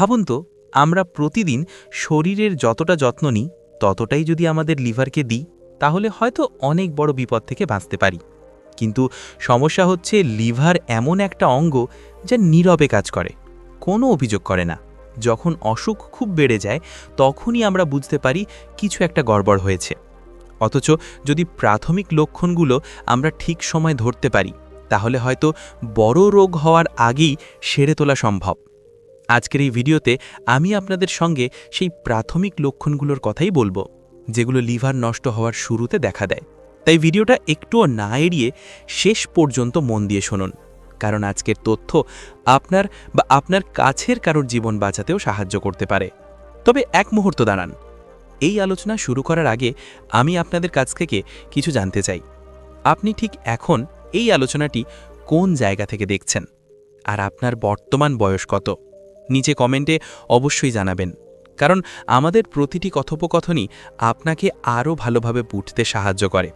ভাবুন তো, আমরা প্রতিদিন শরীরের যতটা যত্ন নিই, ততটাই যদি আমাদের লিভারকে দিই, তাহলে হয়তো অনেক বড় বিপদ থেকে বাঁচতে পারি। কিন্তু সমস্যা হচ্ছে লিভার এমন একটা অঙ্গ যা নীরবে কাজ করে, কোনো অভিযোগ করে না। যখন অসুখ খুব বেড়ে যায়, তখনই আমরা বুঝতে পারি কিছু একটা গড়বড় হয়েছে। অথচ যদি প্রাথমিক লক্ষণগুলো আমরা ঠিক সময় ধরতে পারি, তাহলে হয়তো বড় রোগ হওয়ার আগেই সেরে তোলা সম্ভব। আজকের এই ভিডিওতে আমি আপনাদের সঙ্গে সেই প্রাথমিক লক্ষণগুলোর কথাই বলব, যেগুলো লিভার নষ্ট হওয়ার শুরুতে দেখা দেয়। তাই ভিডিওটা একটুও না এড়িয়ে শেষ পর্যন্ত মন দিয়ে শুনুন, কারণ আজকের তথ্য আপনার বা আপনার কাছের কারোর জীবন বাঁচাতেও সাহায্য করতে পারে। তবে এক মুহূর্ত দাঁড়ান, এই আলোচনা শুরু করার আগে আমি আপনাদের কাছ থেকে কিছু জানতে চাই। আপনি ঠিক এখন এই আলোচনাটি কোন জায়গা থেকে দেখছেন? আর আপনার বর্তমান বয়স কত? নিচে কমেন্টে অবশ্যই জানাবেন। কারণ আমাদের প্রতিটি কথোপকথনই আপনাকে আরও ভালোভাবে বুঝতে সাহায্য করে।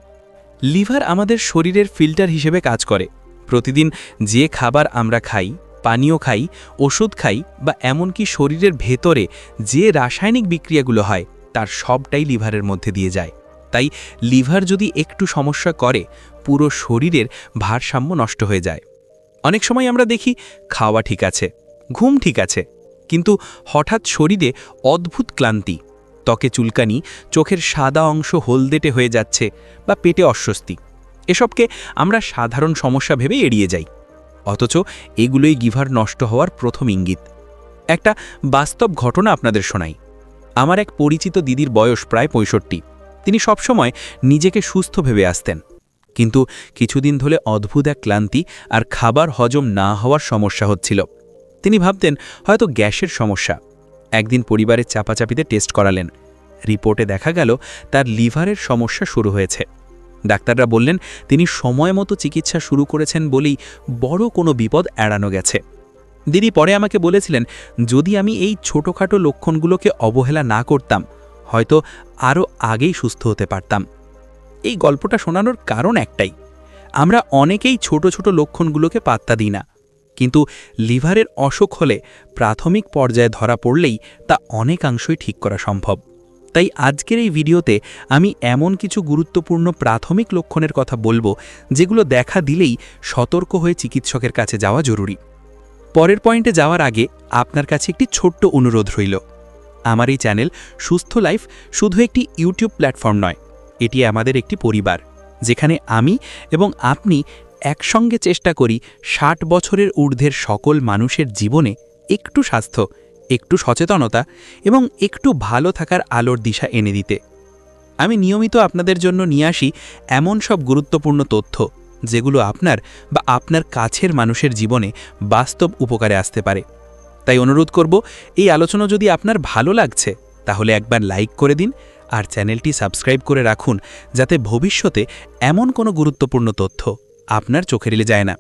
লিভার আমাদের শরীরের ফিল্টার হিসেবে কাজ করে। প্রতিদিন যে খাবার আমরা খাই, পানীয় খাই, ওষুধ খাই বা এমনকি শরীরের ভেতরে যে রাসায়নিক বিক্রিয়াগুলো হয়, তার সবটাই লিভারের মধ্যে দিয়ে যায়। তাই লিভার যদি একটু সমস্যা করে, পুরো শরীরের ভারসাম্য নষ্ট হয়ে যায়। অনেক সময় আমরা দেখি, খাওয়া ঠিক আছে। ঘুম ঠিক আছে। কিন্তু হঠাৎ শরীরে অদ্ভুত ক্লান্তি। ত্বকে চুলকানি, চোখের সাদা অংশ হলদেটে হয়ে যাচ্ছে বা পেটে অস্বস্তি। এসবকে আমরা সাধারণ সমস্যা ভেবে এড়িয়ে যাই। অথচ এগুলোই গিভার নষ্ট হওয়ার প্রথম ইঙ্গিত। একটা বাস্তব ঘটনা আপনাদের শোনাই। আমার এক পরিচিত দিদির বয়স প্রায় পঁয়ষট্টি। তিনি সবসময় নিজেকে সুস্থ ভেবে আসতেন। কিন্তু কিছুদিন ধরে অদ্ভুত এক ক্লান্তি আর খাবার হজম না হওয়ার সমস্যা হচ্ছিল। তিনি ভাবতেন, হয়তো গ্যাসের সমস্যা। একদিন পরিবারের চাপাচাপিতে টেস্ট করালেন। রিপোর্টে দেখা গেল, তার লিভারের সমস্যা শুরু হয়েছে। ডাক্তাররা বললেন, তিনি সময় মতো চিকিৎসা শুরু করেছেন বলেই বড় কোনো বিপদ এড়ানো গেছে। দিদি পরে আমাকে বলেছিলেন, যদি আমি এই ছোটোখাটো লক্ষণগুলোকে অবহেলা না করতাম, হয়তো আরও আগেই সুস্থ হতে পারতাম। এই গল্পটা শোনানোর কারণ একটাই, আমরা অনেকেই ছোট ছোট লক্ষণগুলোকে পাত্তা দিই না। কিন্তু লিভারের অসুখ হলে প্রাথমিক পর্যায়ে ধরা পড়লেই তা অনেকাংশই ঠিক করা সম্ভব। তাই আজকের এই ভিডিওতে আমি এমন কিছু গুরুত্বপূর্ণ প্রাথমিক লক্ষণের কথা বলব, যেগুলো দেখা দিলেই সতর্ক হয়ে চিকিৎসকের কাছে যাওয়া জরুরি। পরের পয়েন্টে যাওয়ার আগে আপনার কাছে একটি ছোট্ট অনুরোধ রইল। আমার এই চ্যানেল সুস্থ লাইফ শুধু একটি ইউটিউব প্ল্যাটফর্ম নয়, এটি আমাদের একটি পরিবার, যেখানে আমি এবং আপনি একসঙ্গে চেষ্টা করি ষাট বছরের ঊর্ধ্বের সকল মানুষের জীবনে একটু স্বাস্থ্য, একটু সচেতনতা এবং একটু ভালো থাকার আলোর দিশা এনে দিতে। আমি নিয়মিত আপনাদের জন্য নিয়ে আসি এমন সব গুরুত্বপূর্ণ তথ্য, যেগুলো আপনার বা আপনার কাছের মানুষের জীবনে বাস্তব উপকারে আসতে পারে। তাই অনুরোধ করব, এই আলোচনা যদি আপনার ভালো লাগছে, তাহলে একবার লাইক করে দিন আর চ্যানেলটি সাবস্ক্রাইব করে রাখুন, যাতে ভবিষ্যতে এমন কোনো গুরুত্বপূর্ণ তথ্য আপনার চোখে রিলে যায় না।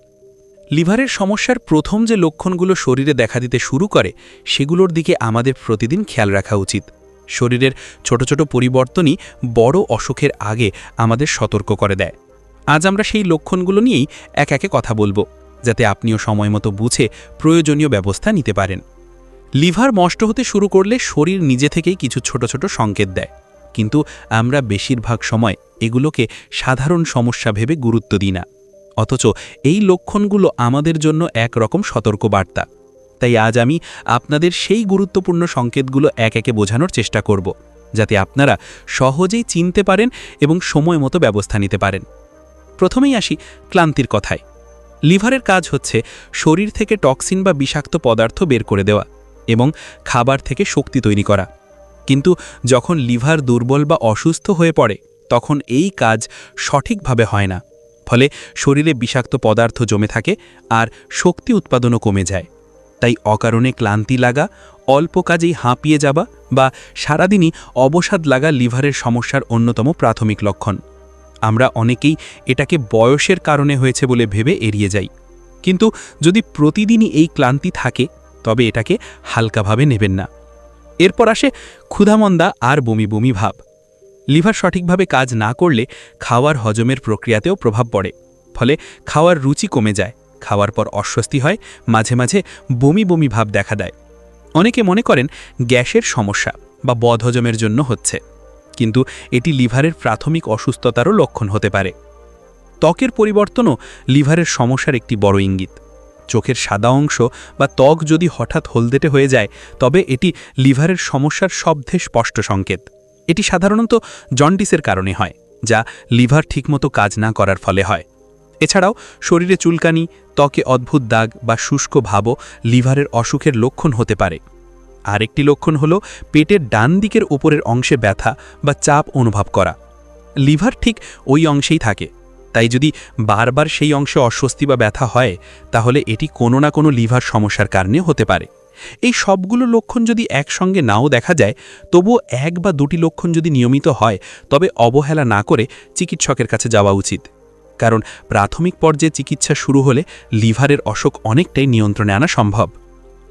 লিভারের সমস্যার প্রথম যে লক্ষণগুলো শরীরে দেখা দিতে শুরু করে, সেগুলোর দিকে আমাদের প্রতিদিন খেয়াল রাখা উচিত। শরীরের ছোট ছোট পরিবর্তনই বড় অসুখের আগে আমাদের সতর্ক করে দেয়। আজ আমরা সেই লক্ষণগুলো নিয়েই এক একে কথা বলব, যাতে আপনিও সময় মতো বুঝে প্রয়োজনীয় ব্যবস্থা নিতে পারেন। লিভার নষ্ট হতে শুরু করলে শরীর নিজে থেকেই কিছু ছোট ছোট সংকেত দেয়। কিন্তু আমরা বেশিরভাগ সময় এগুলোকে সাধারণ সমস্যা ভেবে গুরুত্ব দিই না। অথচ এই লক্ষণগুলো আমাদের জন্য একরকম সতর্কবার্তা। তাই আজ আমি আপনাদের সেই গুরুত্বপূর্ণ সংকেতগুলো এক একে বোঝানোর চেষ্টা করব, যাতে আপনারা সহজেই চিনতে পারেন এবং সময় মতো ব্যবস্থা নিতে পারেন। প্রথমেই আসি ক্লান্তির কথায়। লিভারের কাজ হচ্ছে শরীর থেকে টক্সিন বা বিষাক্ত পদার্থ বের করে দেওয়া এবং খাবার থেকে শক্তি তৈরি করা। কিন্তু যখন লিভার দুর্বল বা অসুস্থ হয়ে পড়ে, তখন এই কাজ সঠিকভাবে হয় না। ফলে শরীরে বিষাক্ত পদার্থ জমে থাকে আর শক্তি উৎপাদনও কমে যায়। তাই অকারণে ক্লান্তি লাগা, অল্প কাজেই হাঁপিয়ে যাবা বা সারাদিনই অবসাদ লাগা লিভারের সমস্যার অন্যতম প্রাথমিক লক্ষণ। আমরা অনেকেই এটাকে বয়সের কারণে হয়েছে বলে ভেবে এড়িয়ে যাই। কিন্তু যদি প্রতিদিনই এই ক্লান্তি থাকে, তবে এটাকে হালকাভাবে নেবেন না। এরপর আসে ক্ষুধামন্দা আর বমি বমি ভাব। লিভার সঠিকভাবে কাজ না করলে খাওয়ার হজমের প্রক্রিয়াতেও প্রভাব পড়ে। ফলে খাওয়ার রুচি কমে যায়, খাওয়ার পর অস্বস্তি হয়, মাঝে মাঝে বমি বমি ভাব দেখা দেয়। অনেকে মনে করেন গ্যাসের সমস্যা বা বদহজমের জন্য হচ্ছে, কিন্তু এটি লিভারের প্রাথমিক অসুস্থতারও লক্ষণ হতে পারে। ত্বকের পরিবর্তনও লিভারের সমস্যার একটি বড় ইঙ্গিত। চোখের সাদা অংশ বা ত্বক যদি হঠাৎ হলদেটে হয়ে যায়, তবে এটি লিভারের সমস্যার সবথেকে স্পষ্ট সংকেত। এটি সাধারণত জন্ডিসের কারণে হয়, যা লিভার ঠিকমতো কাজ না করার ফলে হয়। এছাড়াও, শরীরে চুলকানি, ত্বকে অদ্ভুত দাগ বা শুষ্ক ভাবও লিভারের অসুখের লক্ষণ হতে পারে। আরেকটি লক্ষণ হল পেটের ডান দিকের ওপরের অংশে ব্যথা বা চাপ অনুভব করা। লিভার ঠিক ওই অংশেই থাকে। তাই যদি বারবার সেই অংশে অস্বস্তি বা ব্যথা হয়, তাহলে এটি কোনো না কোনো লিভার সমস্যার কারণে হতে পারে। এই সবগুলো লক্ষণ যদি একসঙ্গে নাও দেখা যায়, তবুও এক বা দুটি লক্ষণ যদি নিয়মিত হয়, তবে অবহেলা না করে চিকিৎসকের কাছে যাওয়া উচিত। কারণ প্রাথমিক পর্যায়ে চিকিৎসা শুরু হলে লিভারের অসুখ অনেকটাই নিয়ন্ত্রণে আনা সম্ভব।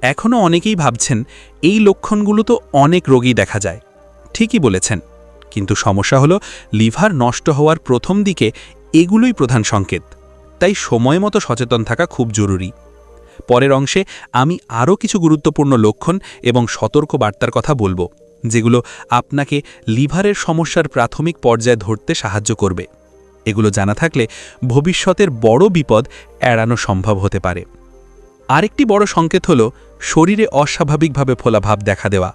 এখনও অনেকেই ভাবছেন, এই লক্ষণগুলো তো অনেক রোগী দেখা যায়। ঠিকই বলেছেন। কিন্তু সমস্যা হলো, লিভার নষ্ট হওয়ার প্রথম দিকে এগুলোই প্রধান সংকেত। তাই সময় মতো সচেতন থাকা খুব জরুরি। পরের অংশে আমি আরও কিছু গুরুত্বপূর্ণ লক্ষণ এবং সতর্ক বার্তার কথা বলব, যেগুলো আপনাকে লিভারের সমস্যার প্রাথমিক পর্যায়ে ধরতে সাহায্য করবে। এগুলো জানা থাকলে ভবিষ্যতের বড় বিপদ এড়ানো সম্ভব হতে পারে। আরেকটি বড় সংকেত হল শরীরে অস্বাভাবিকভাবে ফোলাভাব দেখা দেওয়া।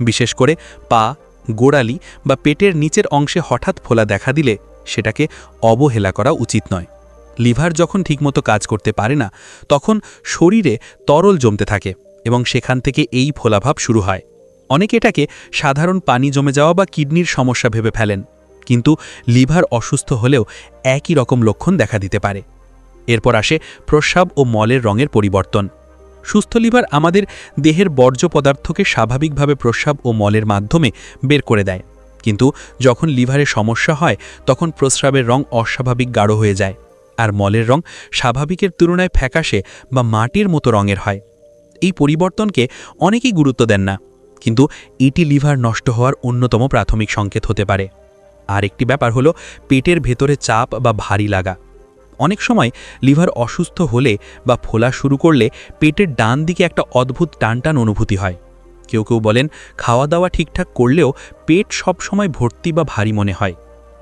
বিশেষ করে পা, গোড়ালি বা পেটের নিচের অংশে হঠাৎ ফোলা দেখা দিলে সেটাকে অবহেলা করা উচিত নয়। লিভার যখন ঠিকমতো কাজ করতে পারে না, তখন শরীরে তরল জমতে থাকে এবং সেখান থেকে এই ফোলাভাব শুরু হয়। অনেকে এটাকে সাধারণ পানি জমে যাওয়া বা কিডনির সমস্যা ভেবে ফেলেন, কিন্তু লিভার অসুস্থ হলেও একই রকম লক্ষণ দেখা দিতে পারে। এরপর আসে প্রস্রাব ও মলের রঙের পরিবর্তন। সুস্থ লিভার আমাদের দেহের বর্জ্য পদার্থকে স্বাভাবিকভাবে প্রস্রাব ও মলের মাধ্যমে বের করে দেয়, কিন্তু যখন লিভারে সমস্যা হয়, তখন প্রস্রাবের রং অস্বাভাবিক গাঢ় হয়ে যায়। আর মলের রং স্বাভাবিকের তুলনায় ফ্যাকাশে বা মাটির মতো রঙের হয়। এই পরিবর্তনকে অনেকেই গুরুত্ব দেন না, কিন্তু এটি লিভার নষ্ট হওয়ার অন্যতম প্রাথমিক সংকেত হতে পারে। আর একটি ব্যাপার হলো পেটের ভেতরে চাপ বা ভারী লাগা। অনেক সময় লিভার অসুস্থ হলে বা ফোলা শুরু করলে পেটের ডান দিকে একটা অদ্ভুত টানটান অনুভূতি হয়। কেউ কেউ বলেন খাওয়া দাওয়া ঠিকঠাক করলেও পেট সব সময় ভর্তি বা ভারী মনে হয়।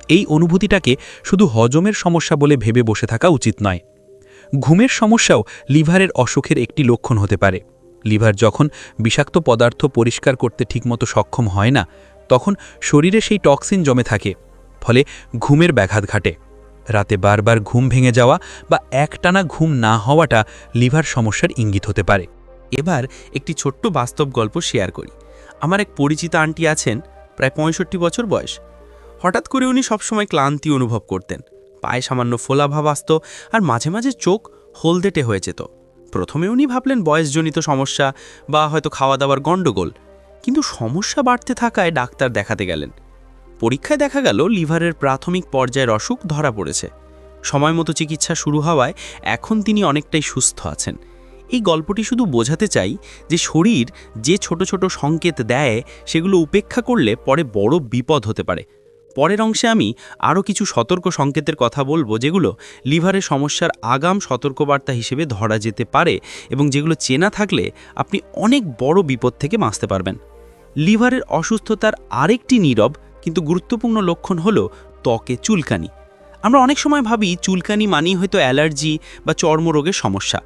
এই অনুভূতিটাকে শুধু হজমের সমস্যা বলে ভেবে বসে থাকা উচিত নয়। ঘুমের সমস্যাও লিভারের অসুখের একটি লক্ষণ হতে পারে। লিভার যখন বিষাক্ত পদার্থ পরিষ্কার করতে ঠিকমতো সক্ষম হয় না, তখন শরীরে সেই টক্সিন জমে থাকে, ফলে ঘুমের ব্যাঘাত ঘাটে। রাতে বারবার ঘুম ভেঙে যাওয়া বা একটানা ঘুম না হওয়াটা লিভার সমস্যার ইঙ্গিত হতে পারে। এবার একটি ছোট্ট বাস্তব গল্প শেয়ার করি। আমার এক পরিচিত আন্টি আছেন, প্রায় পঁয়ষট্টি বছর বয়স। হঠাৎ করে উনি সবসময় ক্লান্তি অনুভব করতেন। পায়ে সামান্য ফোলাভাব আসত আর মাঝে মাঝে চোখ হলদেটে হয়ে যেত। প্রথমে উনি ভাবলেন বয়সজনিত সমস্যা বা হয়তো খাওয়া দাওয়ার গণ্ডগোল। কিন্তু সমস্যা বাড়তে থাকায় ডাক্তার দেখাতে গেলেন। পরীক্ষায় দেখা গেল, লিভারের প্রাথমিক পর্যায়ের অসুখ ধরা পড়েছে। সময় মতো চিকিৎসা শুরু হওয়ায় এখন তিনি অনেকটাই সুস্থ আছেন। এই গল্পটি শুধু বোঝাতে চাই যে শরীর যে ছোট ছোট সংকেত দেয়, সেগুলো উপেক্ষা করলে পরে বড় বিপদ হতে পারে। পরের অংশে আমি আরও কিছু সতর্ক সংকেতের কথা বলব, যেগুলো লিভারের সমস্যার আগাম সতর্কবার্তা হিসেবে ধরা যেতে পারে এবং যেগুলো চেনা থাকলে আপনি অনেক বড় বিপদ থেকে বাঁচতে পারবেন। লিভারের অসুস্থতার আরেকটি নীরব কিন্তু গুরুত্বপূর্ণ লক্ষণ হলো ত্বকে চুলকানি। আমরা অনেক সময় ভাবি চুলকানি মানেই হয়তো অ্যালার্জি বা চর্মরোগের সমস্যা।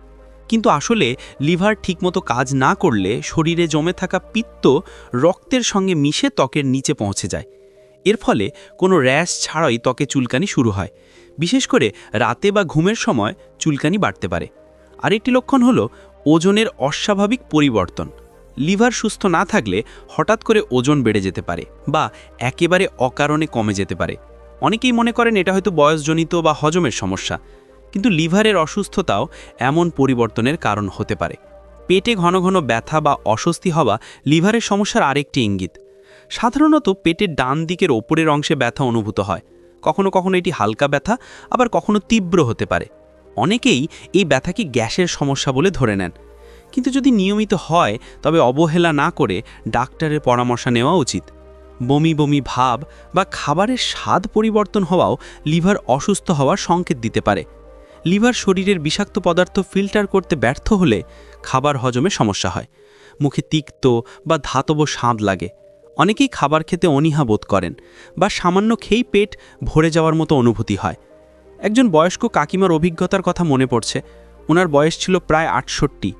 কিন্তু আসলে লিভার ঠিকমতো কাজ না করলে শরীরে জমে থাকা পিত্ত রক্তের সঙ্গে মিশে ত্বকের নিচে পৌঁছে যায়। এর ফলে কোনো র্যাশ ছাড়াই ত্বকে চুলকানি শুরু হয়। বিশেষ করে রাতে বা ঘুমের সময় চুলকানি বাড়তে পারে। আরেকটি লক্ষণ হলো ওজনের অস্বাভাবিক পরিবর্তন। লিভার সুস্থ না থাকলে হঠাৎ করে ওজন বেড়ে যেতে পারে বা একেবারে অকারণে কমে যেতে পারে। অনেকেই মনে করেন এটা হয়তো বয়সজনিত বা হজমের সমস্যা। কিন্তু লিভারের অসুস্থতাও এমন পরিবর্তনের কারণ হতে পারে। পেটে ঘন ঘন ব্যথা বা অস্বস্তি হওয়া লিভারের সমস্যার আরেকটি ইঙ্গিত। সাধারণত পেটের ডান দিকের ওপরের অংশে ব্যথা অনুভূত হয়। কখনো কখনো এটি হালকা ব্যথা, আবার কখনো তীব্র হতে পারে। অনেকেই এই ব্যথাকে গ্যাসের সমস্যা বলে ধরে নেন। কিন্তু যদি নিয়মিত হয়, তবে অবহেলা না করে ডাক্তারের পরামর্শ নেওয়া উচিত। বমি বমি ভাব বা খাবারের স্বাদ পরিবর্তন হওয়াও লিভার অসুস্থ হওয়ার সংকেত দিতে পারে। লিভার শরীরের বিষাক্ত পদার্থ ফিল্টার করতে ব্যর্থ হলে খাবার হজমে সমস্যা হয়। মুখে তিক্ত বা ধাতব স্বাদ লাগে। অনেকেই খাবার খেতে অনীহা বোধ করেন বা সামান্য খেয়েই পেট ভরে যাওয়ার মতো অনুভূতি হয়। একজন বয়স্ক কাকিমার অভিজ্ঞতার কথা মনে পড়ছে। ওনার বয়স ছিল প্রায় আটষট্টি।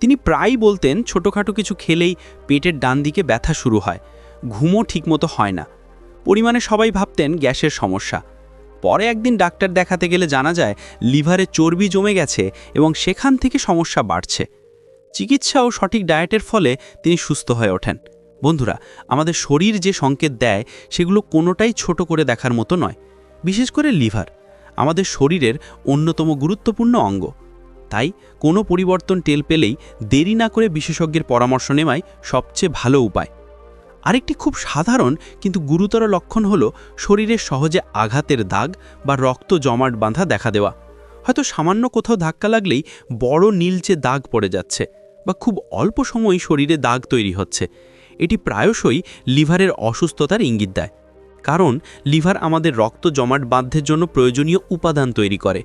তিনি প্রায়ই বলতেন, ছোটোখাটো কিছু খেলেই পেটের ডান দিকে ব্যথা শুরু হয়। ঘুমও ঠিকমতো হয় না। পরিমাণে সবাই ভাবতেন গ্যাসের সমস্যা। পরে একদিন ডাক্তার দেখাতে গেলে জানা যায়, লিভারে চর্বি জমে গেছে এবং সেখান থেকে সমস্যা বাড়ছে। চিকিৎসা ও সঠিক ডায়েটের ফলে তিনি সুস্থ হয়ে ওঠেন। বন্ধুরা, আমাদের শরীর যে সংকেত দেয়, সেগুলো কোনোটাই ছোট করে দেখার মতো নয়, বিশেষ করে লিভার। আমাদের শরীরের অন্যতম গুরুত্বপূর্ণ অঙ্গ। তাই কোনো পরিবর্তন টেল পেলেই দেরি না করে বিশেষজ্ঞের পরামর্শ নেওয়াই সবচেয়ে ভালো উপায়। আরেকটি খুব সাধারণ কিন্তু গুরুতর লক্ষণ হলো শরীরে সহজে আঘাতের দাগ বা রক্ত জমাট বাঁধা দেখা দেওয়া। হয়তো সামান্য কোথাও ধাক্কা লাগলেই বড় নীলচে দাগ পড়ে যাচ্ছে বা খুব অল্প সময় শরীরে দাগ তৈরি হচ্ছে। এটি প্রায়শই লিভারের অসুস্থতার ইঙ্গিত দেয়, কারণ লিভার আমাদের রক্ত জমাট বাঁধের জন্য প্রয়োজনীয় উপাদান তৈরি করে।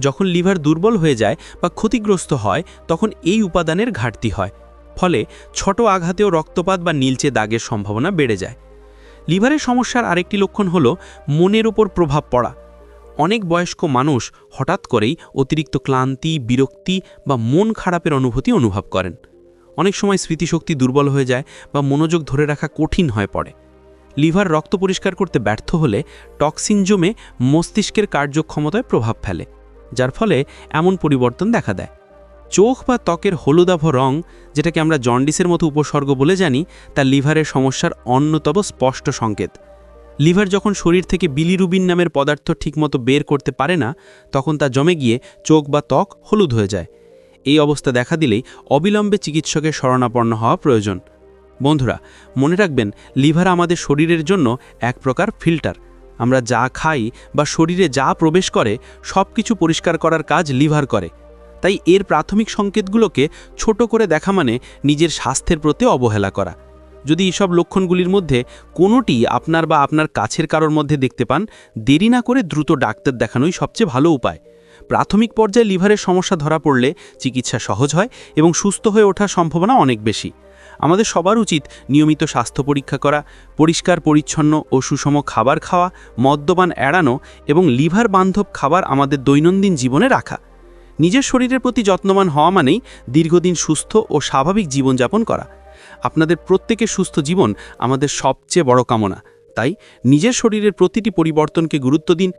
যখন লিভার দুর্বল হয়ে যায় বা ক্ষতিগ্রস্ত হয়, তখন এই উপাদানের ঘাটতি হয়, ফলে ছোট আঘাতেও রক্তপাত বা নীলচে দাগের সম্ভাবনা বেড়ে যায়। লিভারের সমস্যার আরেকটি লক্ষণ হলো মনের উপর প্রভাব পড়া। অনেক বয়স্ক মানুষ হঠাৎ করেই অতিরিক্ত ক্লান্তি, বিরক্তি বা মন খারাপের অনুভূতি অনুভব করেন। অনেক সময় স্মৃতিশক্তি দুর্বল হয়ে যায় বা মনোযোগ ধরে রাখা কঠিন হয়ে পড়ে। লিভার রক্ত পরিষ্কার করতে ব্যর্থ হলে টক্সিন জমে মস্তিষ্কের কার্যক্ষমতায় প্রভাব ফেলে, যার ফলে এমন পরিবর্তন দেখা দেয়। চোখ বা ত্বকের হলুদাভ রং, যেটাকে আমরা জন্ডিসের মতো উপসর্গ বলে জানি, তা লিভারের সমস্যার অন্যতম স্পষ্ট সংকেত। লিভার যখন শরীর থেকে বিলিরুবিন নামের পদার্থ ঠিকমতো বের করতে পারে না, তখন তা জমে গিয়ে চোখ বা ত্বক হলুদ হয়ে যায়। এই অবস্থা দেখা দিলেই অবিলম্বে চিকিৎসকের শরণাপন্ন হওয়া প্রয়োজন। বন্ধুরা, মনে রাখবেন, লিভার আমাদের শরীরের জন্য এক প্রকার ফিল্টার। আমরা যা খাই বা শরীরে যা প্রবেশ করে সব কিছু পরিষ্কার করার কাজ লিভার করে। তাই এর প্রাথমিক সংকেতগুলোকে ছোট করে দেখা মানে নিজের স্বাস্থ্যের প্রতি অবহেলা করা। যদি এসব লক্ষণগুলির মধ্যে কোনোটি আপনার বা আপনার কাছের কারোর মধ্যে দেখতে পান, দেরি না করে দ্রুত ডাক্তার দেখানোই সবচেয়ে ভালো উপায়। প্রাথমিক পর্যায়ে লিভারের সমস্যা ধরা পড়লে চিকিৎসা সহজ হয় এবং সুস্থ হয়ে ওঠার সম্ভাবনা অনেক বেশি। আমাদের সবার উচিত নিয়মিত স্বাস্থ্য পরীক্ষা করা, পরিষ্কার, পরিচ্ছন্ন ও সুষম খাবার খাওয়া, মদ্যপান এড়ানো এবং লিভার বান্ধব খাবার আমাদের দৈনন্দিন জীবনে রাখা। নিজের শরীরের প্রতি যত্নবান হওয়া মানেই দীর্ঘদিন সুস্থ ও স্বাভাবিক জীবনযাপন করা। আপনাদের প্রত্যেকের সুস্থ জীবন আমাদের সবচেয়ে বড় কামনা। তাই নিজের শরীরের প্রতিটি পরিবর্তনকে গুরুত্ব দিন